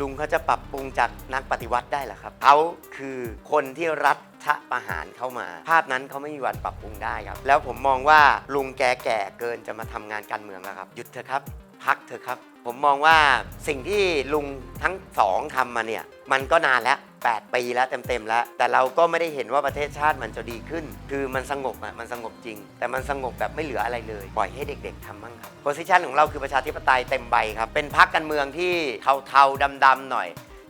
ลุงเขาจะปรับปรุงจากนักปฏิวัติได้เหรอครับเขาคือคนที่รัฐประหารเข้ามา ภาพนั้นเขาไม่มีวันปรับปรุงได้ครับ แล้วผมมองว่าลุงแกแก่เกินจะมาทำงานการเมืองแล้วครับ หยุดเถอะครับ พักเถอะครับ ผมมองว่าสิ่งที่ลุงทั้งสองทำมาเนี่ย มันก็นานแล้ว 8 ปีแล้วเต็มๆแล้ว แต่เราก็ไม่ได้เห็นว่าประเทศชาติมันจะดีขึ้น คือมันสงบอะมันสงบจริง แต่มันสงบแบบไม่เหลืออะไรเลย ปล่อยให้เด็ก ๆทำบ้างครับโพสิชันของเราคือประชาธิปไตยเต็มใบครับ เป็นพักการเมืองที่เทาๆดำๆหน่อย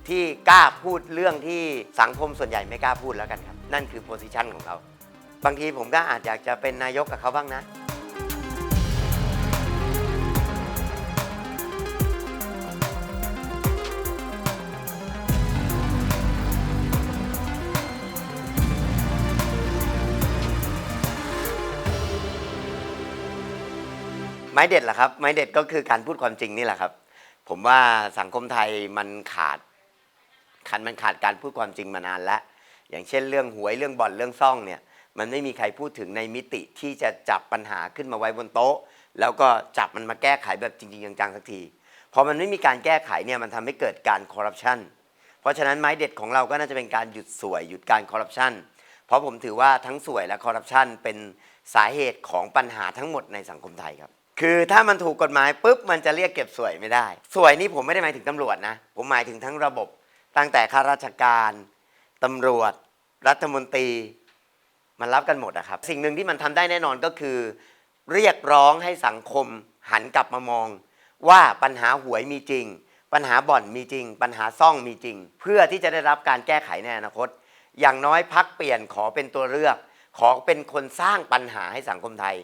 ที่กล้าพูดเรื่องที่สังคมส่วนใหญ่ไม่กล้าพูดแล้วกันครับ นั่นคือโพสิชันของเรา บางทีผมก็อาจอยากจะเป็นนายกกับเขาบ้างนะ ไม้เด็ดเหรอครับ ไม้เด็ดก็คือการพูดความจริงนี่แหละครับ ผมว่าสังคมไทยมันขาดขันมันขาดการพูดความจริงมานานแล้ว อย่างเช่นเรื่องหวยเรื่องบ่อนเรื่องซ่องเนี่ย มันไม่มีใครพูดถึงในมิติที่จะจับปัญหาขึ้นมาไว้บนโต๊ะ แล้วก็จับมันมาแก้ไขแบบจริง ๆ จังๆสักทีพอมันไม่มีการแก้ไขเนี่ยมันทำให้เกิดการคอร์รัปชันเพราะฉะนั้นไม้เด็ดของเราก็น่าจะเป็นการหยุดสวยหยุดการคอร์รัปชันเพราะผมถือว่าทั้งสวยและคอร์รัปชันเป็นสาเหตุของปัญหาทั้งหมดในสังคมไทยครับ คือถ้ามันถูกกฎหมายปุ๊บมันจะเรียกเก็บสวยไม่ได้ สวยนี่ผมไม่ได้หมายถึงตำรวจนะ ผมหมายถึงทั้งระบบ ตั้งแต่ข้าราชการตำรวจ รัฐมนตรี มันรับกันหมดนะครับ สิ่งหนึ่งที่มันทำได้แน่นอนก็คือ เรียกร้องให้สังคมหันกลับมามอง ว่าปัญหาหวยมีจริง ปัญหาบ่อนมีจริง ปัญหาซ่องมีจริง เพื่อที่จะได้รับการแก้ไขในอนาคต อย่างน้อยพักเปลี่ยนขอเป็นตัวเลือก ขอเป็นคนสร้างปัญหาให้สังคมไทย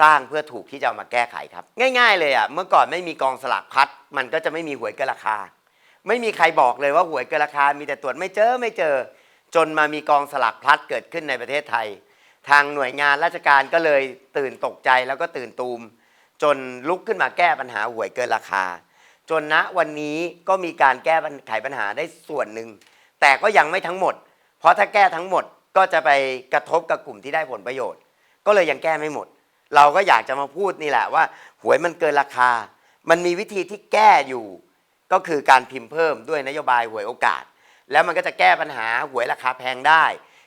สร้างเพื่อถูกที่จะเอามาแก้ไขครับ ง่าย ๆ เลยอะเมื่อก่อนไม่มีกองสลากพัด มันก็จะไม่มีหวยเกินราคา ไม่มีใครบอกเลยว่าหวยเกินราคา มีแต่ตรวจไม่เจอไม่เจอ จนมามีกองสลากพัดเกิดขึ้นในประเทศไทย ทางหน่วยงานราชการก็เลยตื่นตกใจแล้วก็ตื่นตูม จนลุกขึ้นมาแก้ปัญหาหวยเกินราคา จนณวันนี้ก็มีการแก้ไขปัญหาได้ส่วนหนึ่งแต่ก็ยังไม่ทั้งหมด เพราะถ้าแก้ทั้งหมดก็จะไปกระทบกับกลุ่มที่ได้ผลประโยชน์ ก็เลยยังแก้ไม่หมด เราก็อยากจะมาพูดนี่แหละว่า หวยมันเกินราคา มันมีวิธีที่แก้อยู่ ก็คือการพิมพ์เพิ่มด้วยนโยบายหวยโอกาส แล้วมันก็จะแก้ปัญหาหวยราคาแพงได้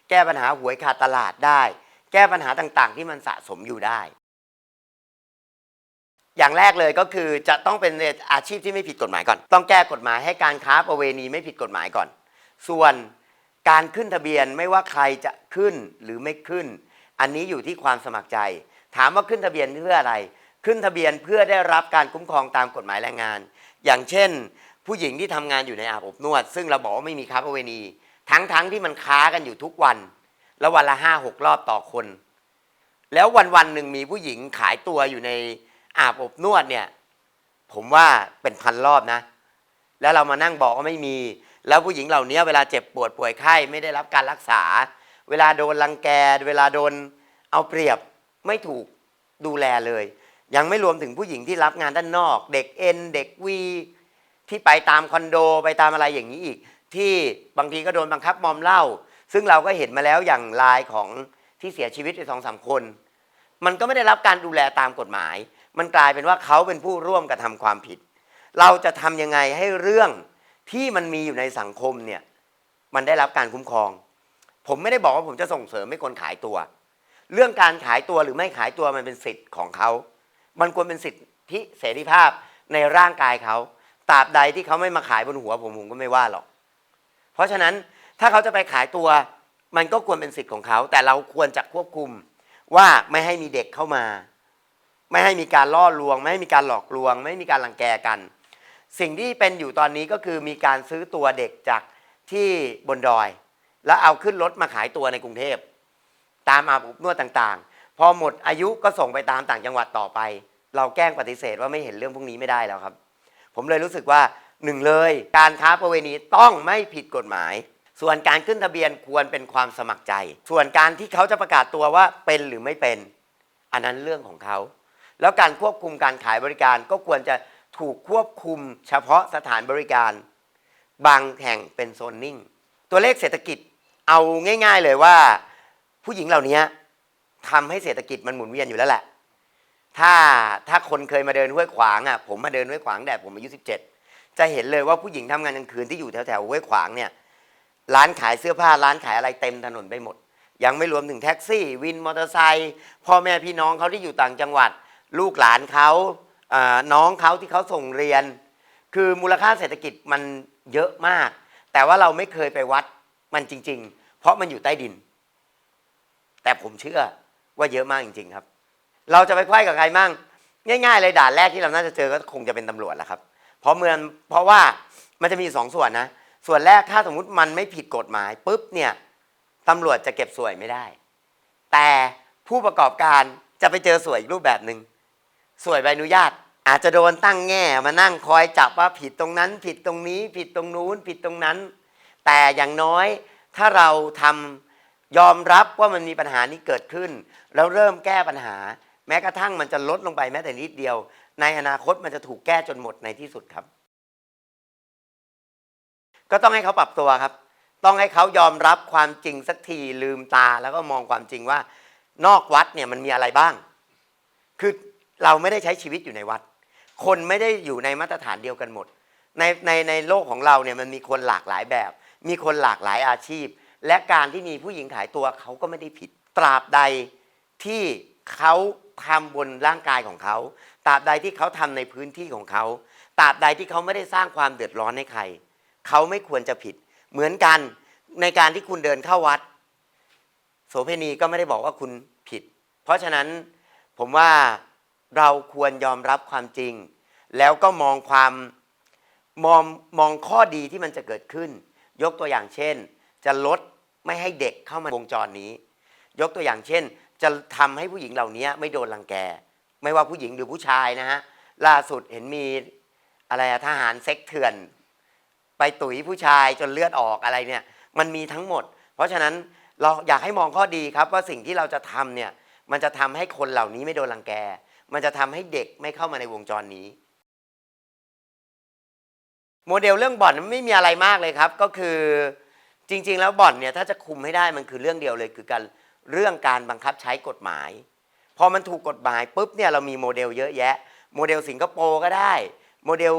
แก้ปัญหาหวยขาดตลาดได้ แก้ปัญหาต่างๆ ที่มันสะสมอยู่ได้ อย่างแรกเลยก็คือจะต้องเป็นอาชีพที่ไม่ผิดกฎหมายก่อน ต้องแก้กฎหมายให้การค้าประเวณีไม่ผิดกฎหมายก่อน ส่วนการขึ้นทะเบียนไม่ว่าใครจะขึ้นหรือไม่ขึ้น อันนี้อยู่ที่ความสมัครใจ ถามว่าขึ้นทะเบียนเพื่ออะไร ขึ้นทะเบียนเพื่อได้รับการคุ้มครองตามกฎหมายแรงงาน อย่างเช่น ผู้หญิงที่ทำงานอยู่ในอาบอบนวด ซึ่งเราบอกว่าไม่มีค้าประเวณี ทั้งๆที่มันค้ากันอยู่ทุกวันแล้ววันละห้าหกรอบต่อคน แล้ววันวันๆหนึ่งมีผู้หญิงขายตัวอยู่ในอาบอบนวดเนี่ยผมว่าเป็นพันรอบนะ แล้วเรามานั่งบอกว่าไม่มี แล้วผู้หญิงเหล่านี้เวลาเจ็บปวดป่วยไข้ไม่ได้รับการรักษา เวลาโดนรังแก เวลาโดนเอาเปรียบ ไม่ถูกดูแลเลย ยังไม่รวมถึงผู้หญิงที่รับงานด้านนอก เด็กเอ็นเด็กวีที่ไปตามคอนโดไปตามอะไรอย่างนี้อีก ที่บางทีก็โดนบังคับมอมเหล้าซึ่งเราก็เห็นมาแล้วอย่างลายของที่เสียชีวิตไปสองสามคน มันก็ไม่ได้รับการดูแลตามกฎหมาย มันกลายเป็นว่าเขาเป็นผู้ร่วมกระทำความผิด เราจะทำยังไงให้เรื่องที่มันมีอยู่ในสังคมเนี่ยมันได้รับการคุ้มครอง ผมไม่ได้บอกว่าผมจะส่งเสริมให้คนขายตัว เรื่องการขายตัวหรือไม่ขายตัวมันเป็นสิทธิ์ของเขา มันควรเป็นสิทธิเสรีภาพในร่างกายเขาตราบใดที่เขาไม่มาขายบนหัวผมผมก็ไม่ว่าหรอก เพราะฉะนั้นถ้าเขาจะไปขายตัวมันก็ควรเป็นสิทธิ์ของเขา แต่เราควรจะควบคุมว่าไม่ให้มีเด็กเข้ามา ไม่ให้มีการล่อลวง ไม่ให้มีการหลอกลวง ไม่ให้มีการรังแกกัน สิ่งที่เป็นอยู่ตอนนี้ก็คือมีการซื้อตัวเด็กจากที่บนดอย แล้วเอาขึ้นรถมาขายตัวในกรุงเทพ ตามอาบอบนวดต่างๆ พอหมดอายุก็ส่งไปตามต่างจังหวัดต่อไป เราแกล้งปฏิเสธว่าไม่เห็นเรื่องพวกนี้ไม่ได้แล้วครับ ผมเลยรู้สึกว่าหนึ่งเลยการค้าประเวณีต้องไม่ผิดกฎหมาย ส่วนการขึ้นทะเบียนควรเป็นความสมัครใจ ส่วนการที่เขาจะประกาศตัวว่าเป็นหรือไม่เป็น อันนั้นเรื่องของเขา แล้วการควบคุมการขายบริการก็ควรจะถูกควบคุมเฉพาะสถานบริการ บางแห่งเป็นโซนนิ่ง ตัวเลขเศรษฐกิจเอาง่าย ๆเลยว่า ผู้หญิงเหล่านี้ทำให้เศรษฐกิจมันหมุนเวียนอยู่แล้วแหละ ถ้าถ้าคนเคยมาเดินห้วยขวางอะผมมาเดินห้วยขวางแดดผมอายุ 17 จะเห็นเลยว่าผู้หญิงทำงานกลางคืนที่อยู่แถวแถวห้วยขวางเนี่ยร้านขายเสื้อผ้าร้านขายอะไรเต็มถนนไปหมด ยังไม่รวมถึงแท็กซี่ วินมอเตอร์ไซค์พ่อแม่พี่น้องเขาที่อยู่ต่างจังหวัด ลูกหลานเขาอ่าน้องเขาที่เขาส่งเรียน คือมูลค่าเศรษฐกิจมันเยอะมาก แต่ว่าเราไม่เคยไปวัดมันจริง ๆ เพราะมันอยู่ใต้ดิน แต่ผมเชื่อว่าเยอะมากจริง ๆ ครับ เราจะไปไขว้กับใครมั่งง่ายๆเลยด่านแรกที่เราน่าจะเจอก็คงจะเป็นตำรวจแหละครับ เพราะเมืองเพราะว่ามันจะมีสองส่วนนะ ส่วนแรกถ้าสมมุติมันไม่ผิดกฎหมายปุ๊บเนี่ยตำรวจจะเก็บสวยไม่ได้ แต่ผู้ประกอบการจะไปเจอสวยอีกรูปแบบหนึ่งสวยใบอนุญาต อาจจะโดนตั้งแง่มานั่งคอยจับว่าผิดตรงนั้น ผิดตรงนี้ ผิดตรงนู้น ผิดตรงนั้น แต่อย่างน้อยถ้าเราทำ ยอมรับว่ามันมีปัญหานี้เกิดขึ้น แล้วเริ่มแก้ปัญหา แม้กระทั่งมันจะลดลงไปแม้แต่นิดเดียว ในอนาคตมันจะถูกแก้จนหมดในที่สุดครับ ก็ต้องให้เขาปรับตัวครับ ต้องให้เขายอมรับความจริงสักทีลืมตาแล้วก็มองความจริงว่า นอกวัดเนี่ยมันมีอะไรบ้าง คือเราไม่ได้ใช้ชีวิตอยู่ในวัด คนไม่ได้อยู่ในมาตรฐานเดียวกันหมด ในในในโลกของเราเนี่ยมันมีคนหลากหลายแบบ มีคนหลากหลายอาชีพ และการที่มีผู้หญิงขายตัวเขาก็ไม่ได้ผิด ตราบใดที่เขาทำบนร่างกายของเขา ตราบใดที่เขาทำในพื้นที่ของเขา ตราบใดที่เขาไม่ได้สร้างความเดือดร้อนให้ใคร เขาไม่ควรจะผิด เหมือนกันในการที่คุณเดินเข้าวัด โสเพณีก็ไม่ได้บอกว่าคุณผิด เพราะฉะนั้นผมว่าเราควรยอมรับความจริง แล้วก็มองความมองมองข้อดีที่มันจะเกิดขึ้น ยกตัวอย่างเช่น จะลดไม่ให้เด็กเข้ามาวงจรนี้ ยกตัวอย่างเช่น จะทำให้ผู้หญิงเหล่านี้ไม่โดนรังแก ไม่ว่าผู้หญิงหรือผู้ชายนะฮะล่าสุดเห็นมีอะไรทหารเซ็กเถื่อน ไปตุ๋ยผู้ชายจนเลือดออกอะไรเนี่ย มันมีทั้งหมด เพราะฉะนั้นเราอยากให้มองข้อดีครับว่าสิ่งที่เราจะทำเนี่ยมันจะทำให้คนเหล่านี้ไม่โดนรังแก มันจะทำให้เด็กไม่เข้ามาในวงจรนี้ โมเดลเรื่องบ่อนไม่มีอะไรมากเลยครับ ก็คือ จริง ๆ แล้วบ่อนเนี่ยถ้าจะคุมให้ได้มันคือเรื่องเดียวเลย คือการเรื่องการบังคับใช้กฎหมาย พอมันถูกกฎหมายปุ๊บเนี่ยเรามีโมเดลเยอะแยะ โมเดลสิงคโปร์ก็ได้ โมเดล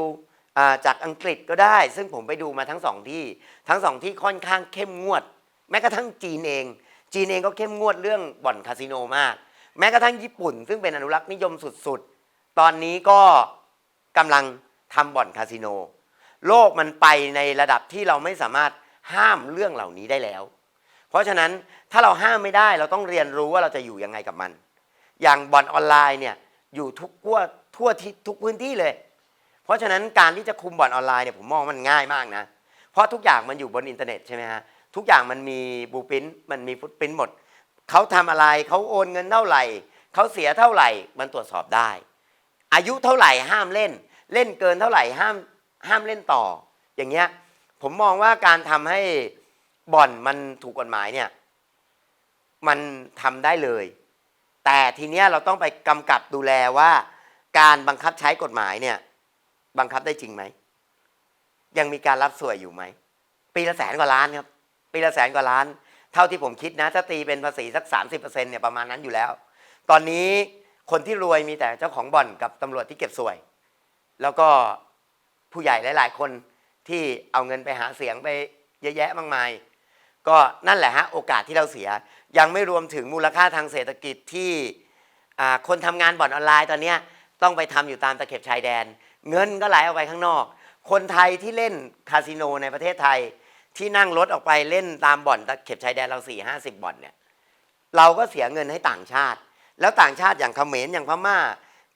จากอังกฤษก็ได้ ซึ่งผมไปดูมาทั้งสองที่ ทั้งสองที่ค่อนข้างเข้มงวด แม้กระทั่งจีนเอง จีนเองก็เข้มงวดเรื่องบ่อนคาสิโนมาก แม้กระทั่งญี่ปุ่น ซึ่งเป็นอนุรักษ์นิยมสุดๆ ตอนนี้ก็กำลังทำบ่อนคาสิโน โลกมันไปในระดับที่เราไม่สามารถ ห้ามเรื่องเหล่านี้ได้แล้ว เพราะฉะนั้นถ้าเราห้ามไม่ได้เราต้องเรียนรู้ว่าเราจะอยู่ยังไงกับมัน อย่างบ่อนออนไลน์เนี่ยอยู่ทุกทั่วทั่วที่ทุกพื้นที่เลย เพราะฉะนั้นการที่จะคุมบ่อนออนไลน์เนี่ยผมมองมันง่ายมากนะ เพราะทุกอย่างมันอยู่บนอินเทอร์เน็ตใช่ไหมฮะทุกอย่างมันมีบูปินมันมีฟุตปินหมดเขาทำอะไรเขาโอนเงินเท่าไหร่เขาเสียเท่าไหร่มันตรวจสอบได้ อายุเท่าไหร่ห้ามเล่น เล่นเกินเท่าไหร่ห้ามห้ามเล่นต่ออย่างเงี้ย ผมมองว่าการทำให้บ่อนมันถูกกฎหมายเนี่ย มันทำได้เลย แต่ทีเนี้ยเราต้องไปกำกับดูแลว่า การบังคับใช้กฎหมายเนี่ย บังคับได้จริงไหม ยังมีการรับสวยอยู่ไหม ปีละแสนกว่าล้านครับ ปีละแสนกว่าล้าน เท่าที่ผมคิดนะถ้าตีเป็นภาษีสัก 30%เนี่ยประมาณนั้นอยู่แล้ว ตอนนี้คนที่รวยมีแต่เจ้าของบ่อนกับตำรวจที่เก็บสวย แล้วก็ผู้ใหญ่หลาย ๆ คน ที่เอาเงินไปหาเสียงไปเยอะแยะมากมาย ก็นั่นแหละฮะโอกาสที่เราเสีย ยังไม่รวมถึงมูลค่าทางเศรษฐกิจที่คนทำงานบ่อนออนไลน์ตอนนี้ต้องไปทำอยู่ตามตะเข็บชายแดน เงินก็ไหลออกไปข้างนอก คนไทยที่เล่นคาสิโนในประเทศไทย ที่นั่งรถออกไปเล่นตามบ่อนตะเข็บชายแดนเราสี่ห้าสิบบ่อนเนี่ยเราก็เสียเงินให้ต่างชาติ แล้วต่างชาติอย่างเขมรอย่างพม่า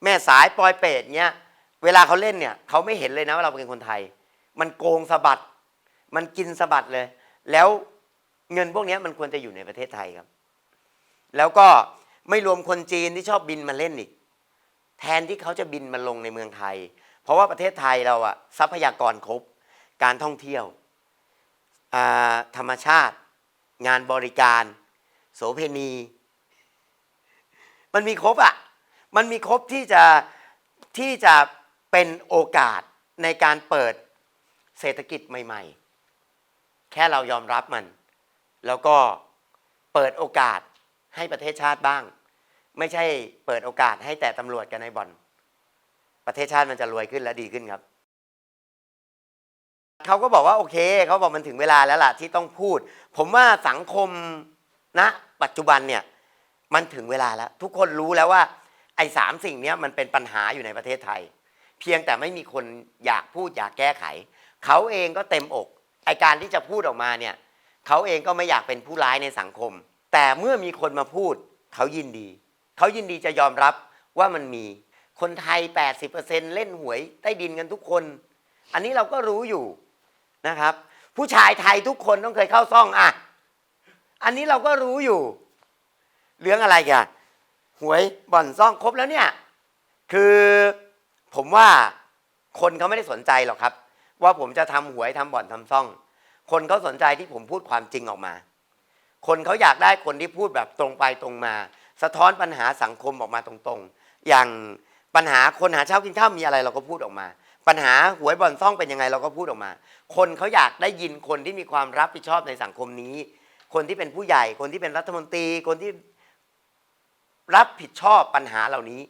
แม่สายปอยเปตเนี้ยเวลาเขาเล่นเนี่ยเขาไม่เห็นเลยนะว่าเราเป็นคนไทย มันโกงสะบัด มันกินสะบัดเลย แล้วเงินพวกนี้มันควรจะอยู่ในประเทศไทยครับ แล้วก็ไม่รวมคนจีนที่ชอบบินมาเล่นอีก แทนที่เขาจะบินมาลงในเมืองไทย เพราะว่าประเทศไทยเราอะทรัพยากรครบ การท่องเที่ยว ธรรมชาติ งานบริการ โสเพณี มันมีครบอะมันมีครบที่จะที่จะเป็นโอกาสในการเปิด เศรษฐกิจใหม่ ๆ แค่เรายอมรับมัน แล้วก็เปิดโอกาสให้ประเทศชาติบ้าง ไม่ใช่เปิดโอกาสให้แต่ตำรวจกันในบ่อน ประเทศชาติมันจะรวยขึ้นและดีขึ้นครับเขาก็บอกว่าโอเคเขาบอกมันถึงเวลาแล้วล่ะที่ต้องพูด ผมว่าสังคมณปัจจุบันเนี่ยมันถึงเวลาแล้ว ทุกคนรู้แล้วว่าไอ้สามสิ่งนี้มันเป็นปัญหาอยู่ในประเทศไทย เพียงแต่ไม่มีคนอยากพูดอยากแก้ไข เขาเองก็เต็มอกไอการที่จะพูดออกมาเนี่ยเขาเองก็ไม่อยากเป็นผู้ร้ายในสังคม แต่เมื่อมีคนมาพูด เขายินดี เขายินดีจะยอมรับว่ามันมี คนไทย 80%เล่นหวยใต้ดินกันทุกคน อันนี้เราก็รู้อยู่นะครับ ผู้ชายไทยทุกคนต้องเคยเข้าซ่องอะ อันนี้เราก็รู้อยู่ เรื่องอะไรกันหวยบ่อนซ่องครบแล้วเนี่ย คือผมว่าคนเขาไม่ได้สนใจหรอกครับ ว่าผมจะทำหวยทำบ่อนทำซ่อง คนเขาสนใจที่ผมพูดความจริงออกมา คนเขาอยากได้คนที่พูดแบบตรงไปตรงมา สะท้อนปัญหาสังคมออกมาตรงๆ อย่างปัญหาคนหาเช้ากินข้าวมีอะไรเราก็พูดออกมา ปัญหาหวยบ่อนซ่องเป็นยังไงเราก็พูดออกมา คนเขาอยากได้ยินคนที่มีความรับผิดชอบในสังคมนี้ คนที่เป็นผู้ใหญ่ คนที่เป็นรัฐมนตรี คนที่รับผิดชอบปัญหาเหล่านี้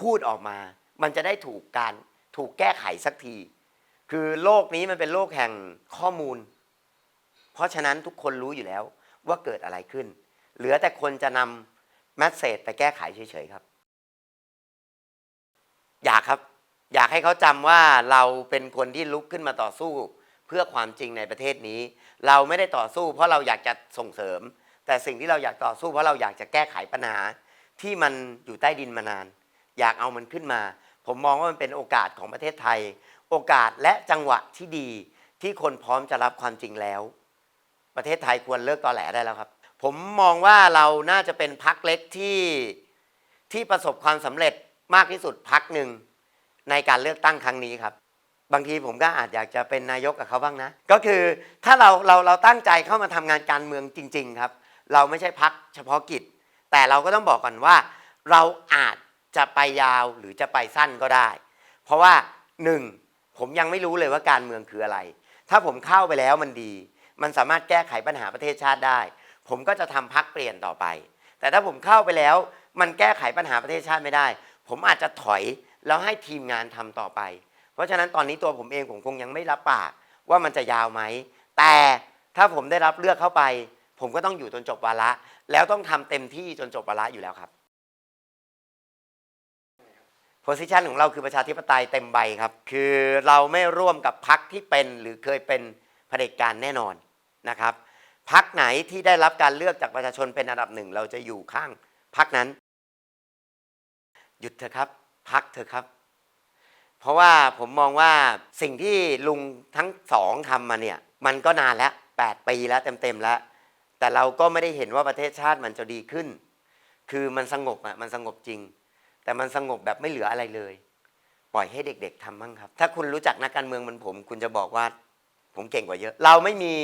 พูดออกมา มันจะได้ถูกการถูกแก้ไขสักที คือโลกนี้มันเป็นโลกแห่งข้อมูล เพราะฉะนั้นทุกคนรู้อยู่แล้วว่าเกิดอะไรขึ้น เหลือแต่คนจะนำแมสเซจไปแก้ไขเฉยๆครับ อยากครับ อยากให้เขาจำว่าเราเป็นคนที่ลุกขึ้นมาต่อสู้ เพื่อความจริงในประเทศนี้ เราไม่ได้ต่อสู้ เพราะเราอยากจะส่งเสริม แต่สิ่งที่เราอยากต่อสู้เพราะเราอยากจะแก้ไขปัญหา ที่มันอยู่ใต้ดินมานาน อยากเอามันขึ้นมา ผมมองว่ามันเป็นโอกาสของประเทศไทย โอกาสและจังหวะที่ดีที่คนพร้อมจะรับความจริงแล้ว ประเทศไทยควรเลิกตอแหลได้แล้วครับ ผมมองว่าเราน่าจะเป็นพักเล็กที่ที่ประสบความสำเร็จมากที่สุดพักหนึ่งในการเลือกตั้งครั้งนี้ครับ บางทีผมก็อาจอยากจะเป็นนายกกับเขาบ้างนะ ก็คือถ้าเราเราเราตั้งใจเข้ามาทำงานการเมืองจริง ๆ ครับ เราไม่ใช่พักเฉพาะกิจ แต่เราก็ต้องบอกก่อนว่า เราอาจจะไปยาวหรือจะไปสั้นก็ได้ เพราะว่าหนึ่ง ผมยังไม่รู้เลยว่าการเมืองคืออะไร ถ้าผมเข้าไปแล้วมันดี มันสามารถแก้ไขปัญหาประเทศชาติได้ ผมก็จะทำพักเปลี่ยนต่อไป แต่ถ้าผมเข้าไปแล้ว มันแก้ไขปัญหาประเทศชาติไม่ได้ ผมอาจจะถอยแล้วให้ทีมงานทำต่อไป เพราะฉะนั้นตอนนี้ตัวผมเองผมคงยังไม่รับปากว่ามันจะยาวไหม แต่ถ้าผมได้รับเลือกเข้าไป ผมก็ต้องอยู่จนจบวาระ แล้วต้องทำเต็มที่จนจบวาระอยู่แล้วครับ พสิชันของเราคือประชาธิปไตยเต็มใบครับ คือเราไม่ร่วมกับพักที่เป็นหรือเคยเป็นเผด็จการแน่นอนนะครับพักไหนที่ได้รับการเลือกจากประชาชนเป็นอันดับหนึ่ง เราจะอยู่ข้างพักนั้น หยุดเถอะครับพักเถอะครับ เพราะว่าผมมองว่าสิ่งที่ลุงทั้งสองทำมาเนี่ย มันก็นานแล้ว 8 ปีแล้วเต็มๆแล้ว แต่เราก็ไม่ได้เห็นว่าประเทศชาติมันจะดีขึ้น คือมันสงบอะมันสงบจริง แต่มันสงบแบบไม่เหลืออะไรเลย ปล่อยให้เด็ก ๆทำบ้างครับ ถ้าคุณรู้จักนักการเมืองเหมือนผม คุณจะบอกว่าผมเก่งกว่าเยอะ เราไม่มี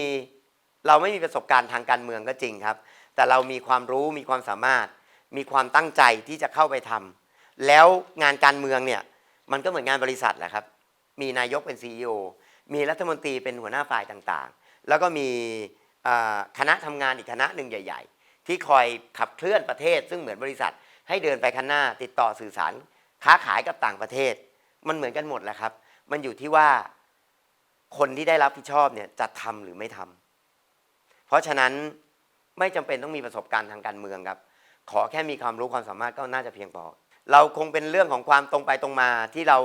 เราไม่มีประสบการณ์ทางการเมืองก็จริงครับ แต่เรามีความรู้มีความสามารถ มีความตั้งใจที่จะเข้าไปทำแล้วงานการเมืองเนี่ยมันก็เหมือนงานบริษัทแหละครับ มีนายกเป็น CEO มีรัฐมนตรีเป็นหัวหน้าฝ่ายต่างๆ แล้วก็มีคณะทำงานอีกคณะหนึ่งใหญ่ ๆ ที่คอยขับเคลื่อนประเทศ ซึ่งเหมือนบริษัท ให้เดินไปข้างหน้าติดต่อสื่อสารค้าขายกับต่างประเทศ มันเหมือนกันหมดแหละครับ มันอยู่ที่ว่าคนที่ได้รับผิดชอบเนี่ยจะทำหรือไม่ทำเพราะฉะนั้นไม่จำเป็นต้องมีประสบการณ์ทางการเมืองครับ ขอแค่มีความรู้ความสามารถก็น่าจะเพียงพอ เราคงเป็นเรื่องของความตรงไปตรงมาที่เรา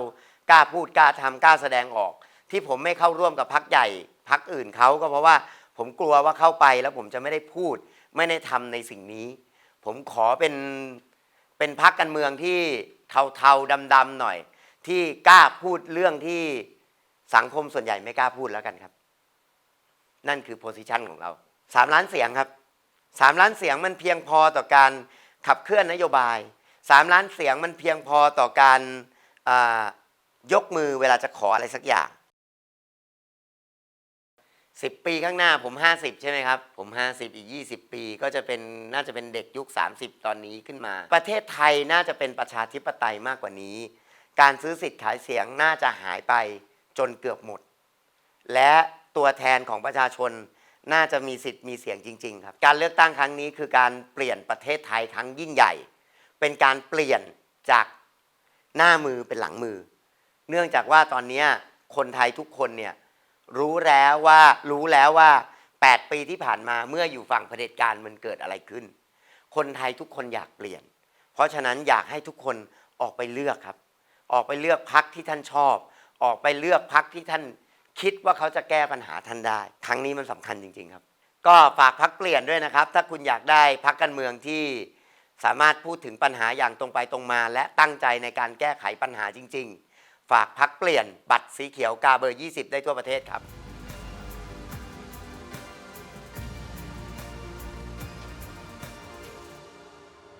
กล้าพูดกล้าทำกล้าแสดงออก ที่ผมไม่เข้าร่วมกับพักใหญ่พักอื่นเขาก็เพราะว่าผมกลัวว่าเข้าไปแล้วผมจะไม่ได้พูด ไม่ได้ทำในสิ่งนี้ ผมขอเป็น เป็นพักการเมืองที่เทาๆดำๆหน่อย ที่กล้าพูดเรื่องที่สังคมส่วนใหญ่ไม่กล้าพูดแล้วกันครับ นั่นคือโพสิชันของเราสามล้านเสียงครับสามล้านเสียงมันเพียงพอต่อการขับเคลื่อนนโยบายสามล้านเสียงมันเพียงพอต่อการยกมือเวลาจะขออะไรสักอย่าง สิบปีข้างหน้าผมห้าสิบใช่ไหมครับ ผมห้าสิบอีกยี่สิบปีก็จะเป็นน่าจะเป็นเด็กยุคสามสิบตอนนี้ขึ้นมา ประเทศไทยน่าจะเป็นประชาธิปไตยมากกว่านี้ การซื้อสิทธิ์ขายเสียงน่าจะหายไปจนเกือบหมด และตัวแทนของประชาชนน่าจะมีสิทธิ์มีเสียงจริง ๆ ครับ การเลือกตั้งครั้งนี้คือการเปลี่ยนประเทศไทยครั้งยิ่งใหญ่ เป็นการเปลี่ยนจากหน้ามือเป็นหลังมือ เนื่องจากว่าตอนนี้คนไทยทุกคนเนี่ย รู้แล้วว่ารู้แล้วว่า 8 ปีที่ผ่านมาเมื่ออยู่ฝั่งเผด็จการมันเกิดอะไรขึ้น คนไทยทุกคนอยากเปลี่ยน เพราะฉะนั้นอยากให้ทุกคนออกไปเลือกครับ ออกไปเลือกพักที่ท่านชอบ ออกไปเลือกพักที่ท่านคิดว่าเขาจะแก้ปัญหาท่านได้ ครั้งนี้มันสำคัญจริง ๆครับ ก็ฝากพักเปลี่ยนด้วยนะครับ ถ้าคุณอยากได้พักการเมืองที่สามารถพูดถึงปัญหาอย่างตรงไปตรงมา และตั้งใจในการแก้ไขปัญหาจริง ๆ ฝากพักเปลี่ยนบัตรสีเขียวกาเบอร์ 20 ได้ทั่วประเทศครับ